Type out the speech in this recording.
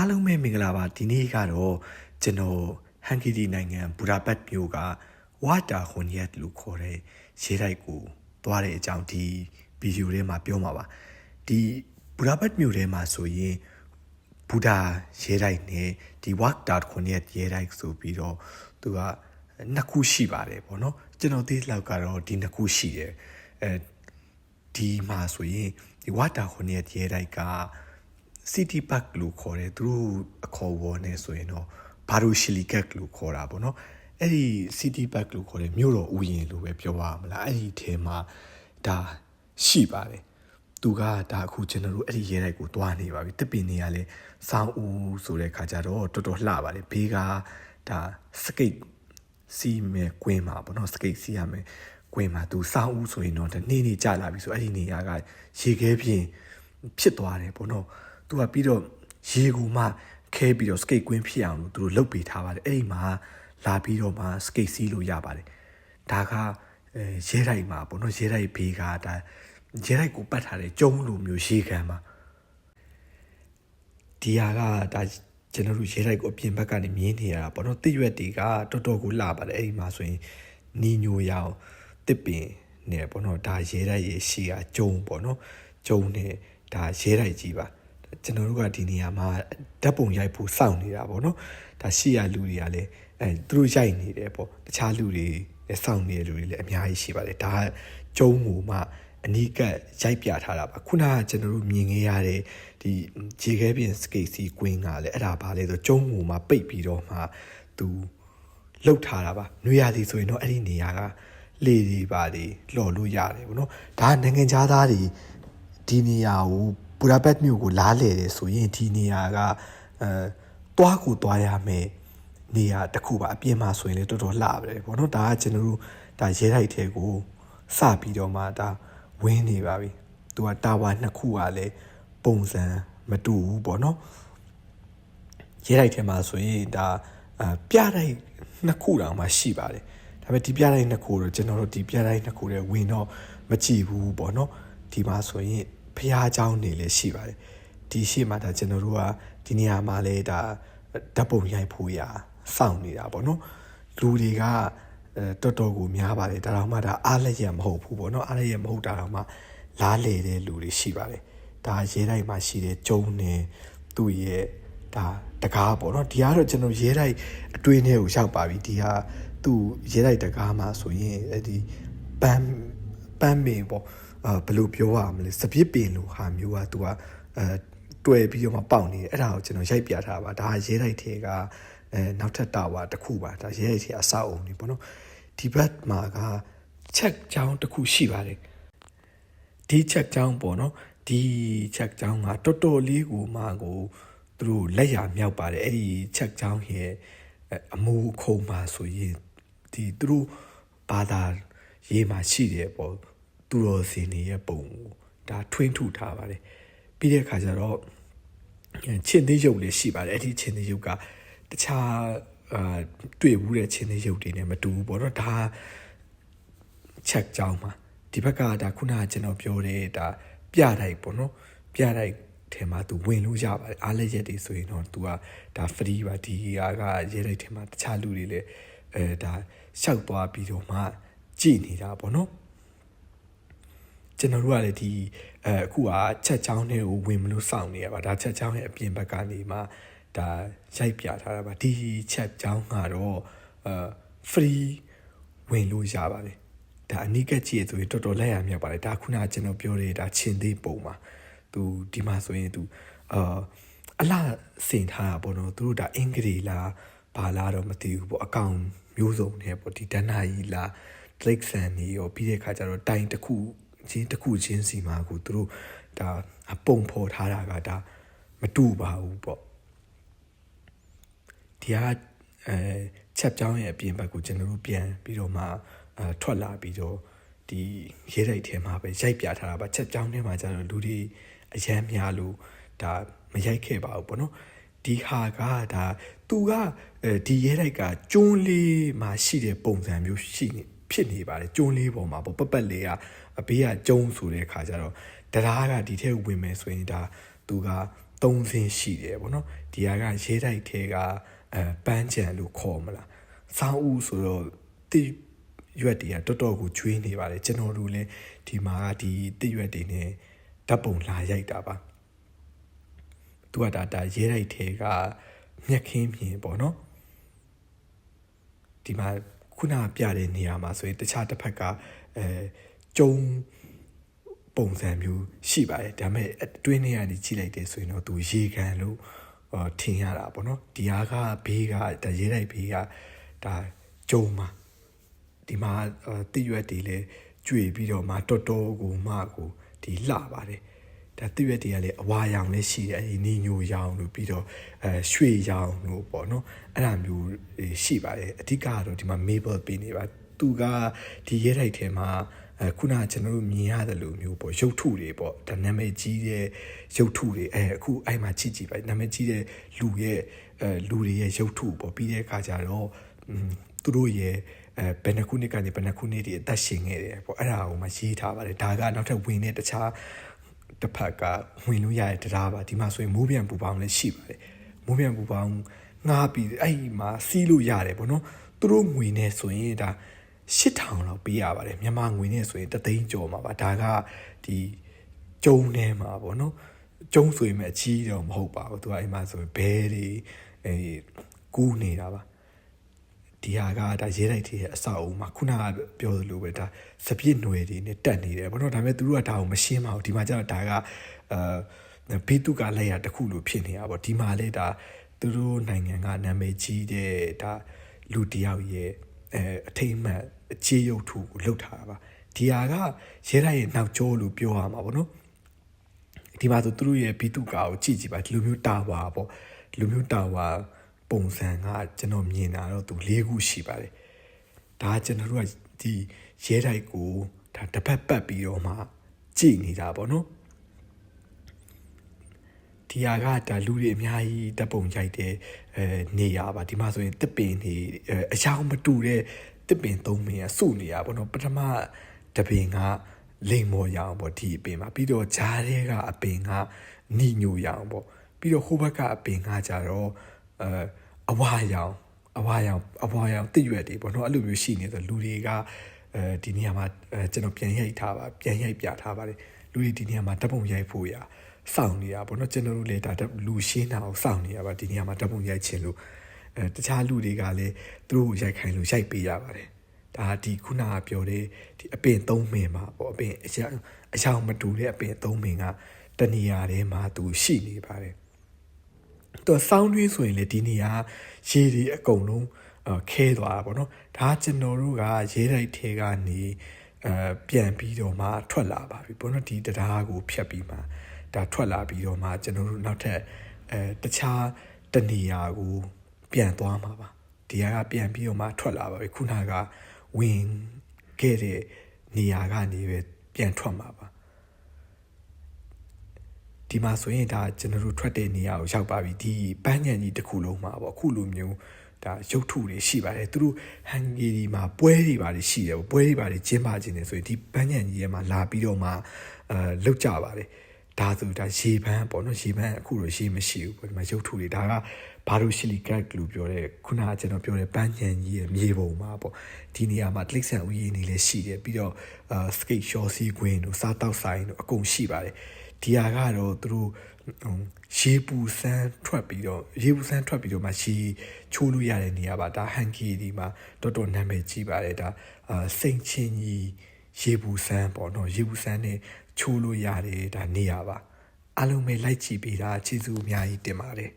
အားလုံးပဲမင်္ဂလာပါဒီနေ့ကတော့ကျွန်တော်ဟန်ဂီရီနိုင်ငံဘူဒါပက်မြို့ကဝါတာခွန်ရက်လို့ခေါ်တဲ့ရေတိုက်ကိုသွားတဲ့အကြောင်းဒီဗီဒီယိုထဲမှာပြောမှာပါဒီဘူဒါပက်မြို့ထဲမှာဆိုရင်ဘူဒါရေတိုက်နဲ့ဒီဝါတာခွန်ရက်ရေတိုက်ဆိုပြီးတော့သူကနှစ်ခုရှိပါတယ်ပေါ့နော်ကျွန်တော်သိလောက်ကတော့ဒီနှစ်ခုရှိတယ်အဲဒီမှာဆိုရင်ဒီဝါတာခွန်ရက်ရေတိုက်က city park လို့ခေါ်တယ်သူတို့အခေါ်အဝေါ်နဲ့ဆိုရင်တော့ဘာရူရှီလီကက်လို့ခေါ်တာပေါ့နော်အဲ့ဒီ city park လို့ခေါ်တယ်မြို့တော်ဥယျာဉ်လို့ပဲပြောရမလားအဲ့ဒီထဲမှာဒါရှိပါတယ်သူကဒါအခုကျွန်တော်တို့အဲ့ဒီရဲတိုက်ကိုတွားနေပါပြီတစ်ပင်နေရလဲစောင်းဦးဆိုတဲ့ခါကျတော့တော်တော်လှပါတယ်ဘေးကဒါစကိတ်စီးမယ်ကွင်းမှာပေါ့နော်စကိတ်စီးရမယ်ကွင်းမှာသူစောင်းဦးဆိုရင်တော့နေ့နေ့ကြာလာပြီဆိုအဲ့ဒီနေရာကရေခဲပြင်းဖြစ်သွားတယ်ပေါ့နော် သူကပြီးတော့ရေကူမှခဲပြီးတော့စကိတ်ကွင်းဖြစ်အောင်လို့သူတို့လုပ်ပေးထားပါတယ်အဲ့ဒီမှာလာပြီးတော့မှစကိတ်စီးလို့ရပါတယ်ဒါကအဲရဲတိုက်မှာပေါ့နော်ရဲတိုက်ဘေးကဒါရဲတိုက်ကိုပတ်ထားတဲ့ကျုံးလိုမျိုးရေခံမှာဒီဟာကဒါကျွန်တော်တို့ရဲတိုက်ကိုအပြင်ဘက်ကနေမြင်နေရတာပေါ့နော်တစ်ရွက်တွေကတော်တော်ကိုလှပါတယ်အဲ့ဒီမှာဆိုရင်နီညိုရောင်တစ်ပင်နဲ့ပေါ့နော်ဒါရဲတိုက်ရဲ့ရှေ့ကကျုံပေါ့နော်ကျုံနဲ့ဒါရဲတိုက်ကြီးပါ ကျွန်တော်တို့ကဒီနေရာမှာဓာတ်ပုံရိုက်ဖို့စောင့်နေတာပေါ့နော်ဒါရှေ့ရလူတွေကလည်းအဲသူတို့ရိုက်နေတယ်ပေါ့တခြားလူတွေလည်းစောင့်နေတဲ့လူတွေလည်းအများကြီးရှိပါတယ်ဒါကကျုံးမူမှအနီးကပ်ရိုက်ပြထားတာပါခုနကကျွန်တော်တို့မြင်ခဲ့ရတဲ့ဒီခြေခဲပြင်စကိတ်စီကွင်းကလည်းအဲ့ဒါပါလေဆိုကျုံးမူမှပိတ်ပြီးတော့မှသူလှုပ်ထားတာပါနွေရာသီဆိုရင်တော့အဲ့ဒီနေရာကလေတွေပါလေလှော်လို့ရတယ်ဗောနော်ဒါနိုင်ငံသားတွေဒီနေရာကို ဘူဒါပက်မြို့ကိုလားလေတယ်ဆိုရင်ဒီနေရာကအဲတွားကိုတွားရမယ်နေရာတစ်ခုပါအပြင်မှာဆိုရင်လည်းတော်တော်လှပါတယ်ပေါ့နော်ဒါကကျွန်တော်တို့ဒါရဲတိုက်ထဲကိုစပြီးတော့မှဒါဝင်းနေပါပြီသူကတာဝါနှစ်ခုကလည်းပုံစံမတူဘူးပေါ့နော်ရဲတိုက်ထဲမှာဆိုရင်ဒါအပြတိုက်နှစ်ခုတောင်မှရှိပါတယ်ဒါပေမဲ့ဒီပြတိုက်နှစ်ခုတော့ကျွန်တော်တို့ဒီပြတိုက်နှစ်ခုတွေဝင်တော့မကြည့်ဘူးပေါ့နော်ဒီမှာဆိုရင် ဘုရားကျောင်းနေလည်းရှိပါတယ်ဒီရှိမှဒါကျွန်တော်တို့ကဒီနေရာမှာလည်းဒါဓာတ်ပုံရိုက်ဖို့ရာစောင့်နေတာပေါ့နော်လူတွေကတော်တော်ကိုများပါတယ်ဒါတော့မှဒါအားလည်းရမဟုတ်ဘူးပေါ့နော်အားလည်းရမဟုတ်တာတော့မှလားလေတဲ့လူတွေရှိပါတယ်ဒါရဲတိုက်မှာရှိတဲ့ကျုံနေသူ့ရဲ့ဒါတကားပေါ့နော်ဒီကတော့ကျွန်တော်ရဲတိုက်အတွေ့အနဲ့ကိုရောက်ပါပြီဒီဟာသူ့ရဲတိုက်တကားမှာဆိုရင်ဒီပန်းပန်းပင်ပေါ့ ဘယ်လိုပြောရမလဲစပစ်ပင်လိုဟာမျိုးကသူကအဲတွေ့ပြီးတော့မှပေါက်နေတယ်အဲ့ဒါကိုကျွန်တော်ရိုက်ပြထားပါဒါရဲတိုက်ထဲကအဲနောက်ထပ်တာဝါတစ်ခုပါဒါရဲတိုက်ထဲအဆောက်အုံနေပေါ့နော်ဒီဘက်မှာကချက်ချောင်းတစ်ခုရှိပါတယ်ဒီချက်ချောင်းပေါ့နော်ဒီချက်ချောင်းကတော်တော်လေးကိုမှကိုသူတို့လက်ရမြောက်ပါတယ်အဲ့ဒီချက်ချောင်းရဲ့အမူခုံမှာဆိုရင်ဒီသူတို့ဘာသာရေးမှာရှိတယ်ပေါ့ သူတော်စင်တွေရဲ့ပုံကိုဒါထွင်းထုထားပါတယ်ပြီးတဲ့အခါကျတော့ချင်းသေးရုပ်လေးရှိပါတယ်အဲ့ဒီချင်းသေးရုပ်ကတခြားအာတွေ့ဘူးတဲ့ချင်းသေးရုပ်တွေနဲ့မတူဘူးပေါ့နော်ဒါချက်ကြောင်းမှာဒီဘက်ကဒါခုနကကျွန်တော်ပြောတဲ့ဒါပြတိုက်ပေါ့နော်ပြတိုက်ထဲမှာသူဝင်လို့ရပါတယ်အားလက်ရက်တွေဆိုရင်တော့သူကဒါ free ပါဒီဟာကရဲတိုက်ထဲမှာတခြားလူတွေလည်းအဲဒါရှောက်သွားပြီးတော့မှကြည်နေတာပေါ့နော် ကျွန်တော်တို့ကလည်းဒီအဲအခုကချက်ချောင်းတွေကိုဝင်မလို့စောင့်နေရပါဒါချက်ချောင်းရဲ့အပြင်ဘက်ကနေမှဒါရိုက်ပြထားတာပါဒီချက်ချောင်းကတော့အဲ free ဝင်လို့ရပါတယ်ဒါအနိကကြည့်ရဆိုရင်တော်တော်လက်ရမြောက်ပါတယ်ဒါခုနကကျွန်တော်ပြောတဲ့ဒါချင်းသေးပုံမှာသူဒီမှာဆိုရင်သူအာအလားစင်ထားတာပေါ့နော်သူတို့ဒါအင်္ဂလိပ်လားဘာလားတော့မသိဘူးပေါ့အကောင်မျိုးစုံနဲ့ပေါ့ဒီဒဏ္ဍာကြီးလား Drake ဆန်နေရောပြီးတဲ့ခါကျတော့တိုင်တစ်ခု ချင်းတစ်ခုချင်းစီမှာကိုသူတို့ဒါပုံဖော်ထားတာကဒါမတူပါဘူးပေါ့ဒီဟာအဲချက်ကြောင်းရဲ့အပြင်ဘက်ကိုကျွန်တော်တို့ပြန်ပြီးတော့မှအဲထွက်လာပြီးတော့ဒီရဲတိုက်ထဲမှာပဲရိုက်ပြထားတာပါချက်ကြောင်းထဲမှာကျတော့လူတွေအရန်များလို့ဒါမရိုက်ခဲ့ပါဘူးပေါ့နော်ဒီဟာကဒါသူကအဲဒီရဲတိုက်ကကျွန်းလေးမှာရှိတဲ့ပုံစံမျိုးရှိနေဖြစ်နေပါတယ်ကျွန်းလေးပေါ်မှာပေါ့ပပတ်လေးက အဘေးကကျုံဆိုတဲ့ခါကျတော့တရားကဒီထဲဝင်မယ်ဆိုရင်ဒါသူကသုံးစင်းရှိတယ်ပေါ့နော်ဒီဟာကရဲတိုက်ထဲကအဲပန်းချံလို့ခေါ်မလားဆောင်းဦးဆိုတော့တိရွက်တွေကတော်တော်ကိုကျွေးနေပါတယ်ကျွန်တော်တို့လည်းဒီမှာကဒီတိရွက်တွေနဲ့ဓာတ်ပုံလာရိုက်တာပါသူကဒါဒါရဲတိုက်ထဲကမြက်ခင်းမြင်ပေါ့နော်ဒီမှာခုနပြတဲ့နေရာမှာဆိုရင်တခြားတစ်ဖက်ကအဲ ကျုံပုံစံမျိုးရှိပါတယ်ဒါပေမဲ့အတွင်းထဲကနေကြည့်လိုက်တယ်ဆိုရင်တော့သူရေကန်လို့ထင်ရတာပေါ့နော်ဒီဟာကဘေးကဒါရေးလိုက်ဘေးကဒါကျုံမှာဒီမှာတိရွက်တွေလည်းကျွေပြီးတော့မှတော်တော်ကိုမှကိုဒီလှပါတယ်ဒါတိရွက်တွေကလည်းအဝါရောင်လည်းရှိတယ်အဲဒီနီညိုရောင်လို့ပြီးတော့အဲရွှေရောင်လို့ပေါ့နော်အဲ့လိုမျိုးရှိပါတယ်အဓိကကတော့ဒီမှာ Maple ပေးနေပါသူကဒီရဲတိုက်ထဲမှာ အခုနကျွန်တော်တို့မြင်ရတယ်လို့မျိုးပေါ့ရုပ်ထုတွေပေါ့ဒါနာမည်ကြီးတဲ့ရုပ်ထုတွေအဲအခုအဲ့မှာကြည့်ကြည့်ပါနာမည်ကြီးတဲ့လူရဲ့အဲလူတွေရဲ့ရုပ်ထုပေါ့ပြီးတဲ့အခါကျတော့သူတို့ရဲ့အဲဘယ်နှခုနှစ်ကနေဘယ်နှခုနှစ်တွေအသက်ရှင်ခဲ့တယ်ပေါ့အဲ့ဒါကိုမှရေးထားပါတယ်ဒါကနောက်ထပ်ဝင်တဲ့တခြားတစ်ဖက်ကဝင်လို့ရတဲ့တရားပါဒီမှာဆိုရင်မိုးပြန်ပူပေါင်းလည်းရှိပါတယ်မိုးပြန်ပူပေါင်းငားပြီးအဲ့ဒီမှာစီးလို့ရတယ်ပေါ့နော်သူတို့ငွေနဲ့ဆိုရင်ဒါ 8000လောက်ပေးရပါတယ်မြန်မာငွေနဲ့ဆိုရင်တသိန်းကျော်မှာပါဒါကဒီကျုံထဲမှာပေါ့နော်ကျုံဆိုရင်အကြီးတော့မဟုတ်ပါဘူးသူကအိမ်မှာဆိုဘဲတွေအဲကူးနေတာပါဒီဟာကဒါရေးလိုက်တဲ့အဆောက်အဦမှာခုနကပြောသလိုပဲဒါစပြစ်ຫນွယ်တွေနဲ့တက်နေတယ်ဘာလို့ဒါပေမဲ့သူတို့ကဒါကိုမရှင်းပါဘူးဒီမှာကျတော့ဒါကအာဘေးတုကလက်ရတစ်ခုလိုဖြစ်နေတာပေါ့ဒီမှာလေဒါသူတို့နိုင်ငံကနာမည်ကြီးတဲ့ဒါလူတယောက်ရဲ့အဲအထိမ့်မှတ် အခြေရုပ်ထုကိုလှုပ်ထားတာပါဒီဟာကရဲတိုက်ရဲ့နောက်ကျောလို့ပြောရမှာပေါ့နော်ဒီမှာဆိုသူတို့ရဲ့ဘီတုကာကိုကြည့်ကြည့်ပါဒီလိုမျိုးတာဝါပေါ့ဒီလိုမျိုးတာဝါပုံစံကကျွန်တော်မြင်တာတော့သူ၄ခုရှိပါတယ်ဒါကျွန်တော်တို့ကဒီရဲတိုက်ကိုဒါတစ်ပတ်ပတ်ပြီးတော့မှကြည့်နေတာပေါ့နော်ဒီဟာကဒါလူတွေအများကြီးတပ်ပုံရိုက်တဲ့အဲနေရပါဒီမှာဆိုရင်တစ်ပင်နေအယောင်မတူတဲ့ တစ်ပင်သုံးပင်ကစုနေရပါတော့ပထမတပင်ကလိမ်မော်ရအောင်ပေါ့ဒီအပင်မှာပြီးတော့ဂျားထဲကအပင်ကနီညိုရအောင်ပေါ့ပြီးတော့ဟိုဘက်ကအပင်ကကြတော့အဲအဝါရောင်အဝါရောင်အဝါရောင်တိရွက်တွေပေါ့နော်အဲ့လိုမျိုးရှိနေဆိုလူတွေကအဲဒီနေရာမှာကျွန်တော်ပြန်ရိုက်ထားပါပြန်ရိုက်ပြထားပါတယ်လူတွေဒီနေရာမှာတပ်ပုံရိုက်ဖို့ရစောင့်နေတာပေါ့နော်ကျွန်တော်တို့လည်းဒါလူရှင်းတာကိုစောင့်နေရပါဒီနေရာမှာတပ်ပုံရိုက်ချင်လို့အဲ တခြားလူတွေကလည်းသူတို့ရိုက်ခိုင်းလို့ရိုက်ပေးရပါတယ်ဒါဒီခုနကပြောတဲ့ဒီအပင်သုံးမင်မှာပေါ့အပင်အရာအယောင်မတူတဲ့အပင်သုံးမင်ကတနေရာထဲမှာသူရှိနေပါတယ်သူစောင်းတွင်းဆိုရင်လေဒီနေရာရေဒီအကုန်လုံးခဲသွားတာပေါ့နော်ဒါကျွန်တော်တို့ကရဲတိုက်ထဲကနေအဲပြန်ပြီးတော့မှထွက်လာပါပြီပေါ့နော်ဒီတရားကိုဖြတ်ပြီးမှဒါထွက်လာပြီးတော့မှကျွန်တော်တို့နောက်ထပ်အဲတခြားတနေရာကို ပြန်သွားမှာပါဒီဟာကပြန်ပြီးတော့မှထွက်လာပါပြီခုနကဝင်ခဲ့တဲ့နေရာကနေပဲပြန်ထွက်မှာပါဒီမှာဆိုရင်ဒါကျွန်တော်တို့ထွက်တဲ့နေရာကိုရောက်ပါပြီဒီပန်းညံကြီးတစ်ခုလုံးမှာပေါ့အခုလိုမျိုးဒါရုပ်ထုတွေရှိပါတယ်သူတို့ဟန်ဂေရီမှာပွဲတွေပါတယ်ရှိတယ်ပွဲတွေပါတယ်ကျင်းပခြင်းနေဆိုရင်ဒီပန်းညံကြီးထဲမှာလာပြီးတော့မှအဲလောက်ကြပါတယ် ဒါဆိုဒါရေပန်းပေါ့နော်ရေပန်းအခုတော့ရေမရှိဘူးပေါ့ဒီမှာရုပ်ထုတွေဒါကဘာလို့ရှီလီကတ်လို့ပြောတဲ့ခုနကကျွန်တော်ပြောတဲ့ပန်းညံကြီးရဲ့မြေပုံမှာပေါ့ဒီနေရာမှာတလိษံဥယျာဉ်တွေလည်းရှိတယ်ပြီးတော့အာစကိတ်ရှော့စီကွင်းတို့စားတောက်ဆိုင်တို့အကုန်ရှိပါတယ်ဒီဟာကတော့သူတို့ရေပူစမ်းထွက်ပြီးတော့ရေပူစမ်းထွက်ပြီးတော့မှရေချိုးလို့ရတဲ့နေရာပါဒါဟန်ကီဒီမှာတော်တော်နာမည်ကြီးပါတယ်ဒါအာစိန်ချင်းကြီးရေပူစမ်းပေါ့နော်ရေပူစမ်းနဲ့ ချိုးလို့ရတယ်ဒါနေရာပါအားလုံးပဲလိုက်ကြည့်ပေးတာကျေးဇူးအများကြီးတင်ပါတယ်